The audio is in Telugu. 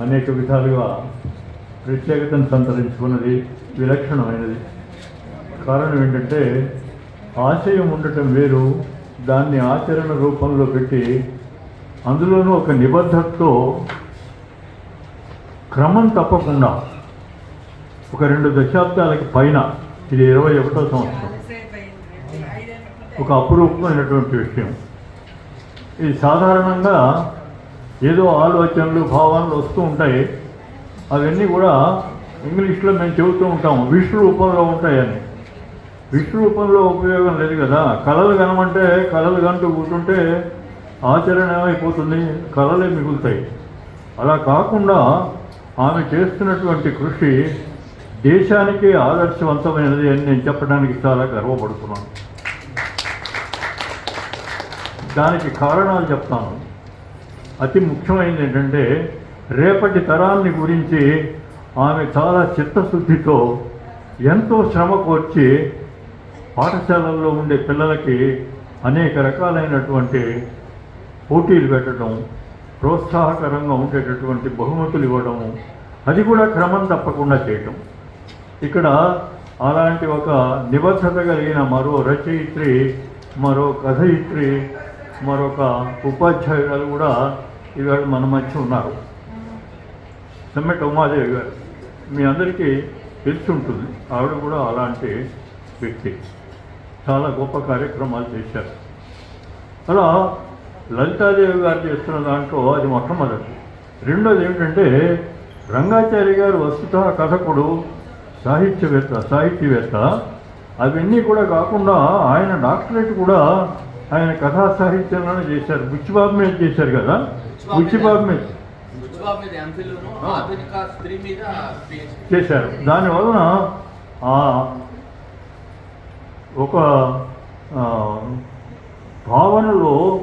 అనేక విధాలుగా ప్రత్యేకతను సంతరించుకున్నది విలక్షణమైనది. కారణం ఏంటంటే ఆశయం ఉండటం వేరు దాన్ని ఆచరణ రూపంలో పెట్టి అందులోనూ ఒక నిబద్ధతతో క్రమం తప్పకుండా ఒక రెండు దశాబ్దాలకి పైన ఇది ఇరవై ఒకటో సంవత్సరం ఒక అపురూపమైనటువంటి విషయం. ఇది సాధారణంగా ఏదో ఆలోచనలు భావాలు వస్తూ ఉంటాయి. అవన్నీ కూడా ఇంగ్లీష్లో మేము చెబుతూ ఉంటాము. విష్ రూపంలో ఉంటాయని. విష్ రూపంలో ఉపయోగం లేదు కదా. కళలు కనమంటే కళలు కంటూ కూర్చుంటే ఆచరణ ఏమైపోతుంది? కళలే మిగులుతాయి. అలా కాకుండా ఆమె చేస్తున్నటువంటి కృషి దేశానికి ఆదర్శవంతమైనది అని నేను చెప్పడానికి చాలా గర్వపడుతున్నాను. దానికి కారణాలు చెప్తాను. అతి ముఖ్యమైనది ఏంటంటే రేపటి తరాన్ని గురించి ఆమె చాలా చిత్తశుద్ధితో ఎంతో శ్రమ కోర్చి పాఠశాలల్లో ఉండే పిల్లలకి అనేక రకాలైనటువంటి పోటీలు పెట్టడం ప్రోత్సాహకరంగా ఉండేటటువంటి బహుమతులు ఇవ్వడము అది కూడా క్రమం తప్పకుండా చేయటం. ఇక్కడ అలాంటి ఒక నిబద్ధత కలిగిన మరో రచయిత్రి మరో కథయిత్రి మరొక ఉపాధ్యాయురాలు కూడా ఈవేళ మన మధ్య ఉన్నారు. సమ్మెట్ ఉమాదేవి గారు మీ అందరికీ తెలిసి ఉంటుంది ఆవిడ కూడా అలాంటి వ్యక్తి. చాలా గొప్ప కార్యక్రమాలు చేశారు. అలా లలితాదేవి గారు చేస్తున్న దాంట్లో అది మొట్టమొదటి. రెండోది ఏమిటంటే రంగాచారి గారు వస్తుత కథకుడు సాహిత్యవేత్త సాహిత్యవేత్త అవన్నీ కూడా కాకుండా ఆయన డాక్టరేట్ కూడా ఆయన కథా సాహిత్యంలోనే చేశారు. బుచ్చిబాబు మీద చేశారు కదా? బుచ్చిబాబు మీద. చేశారు. దానివలన ఆ ఒక భావనలో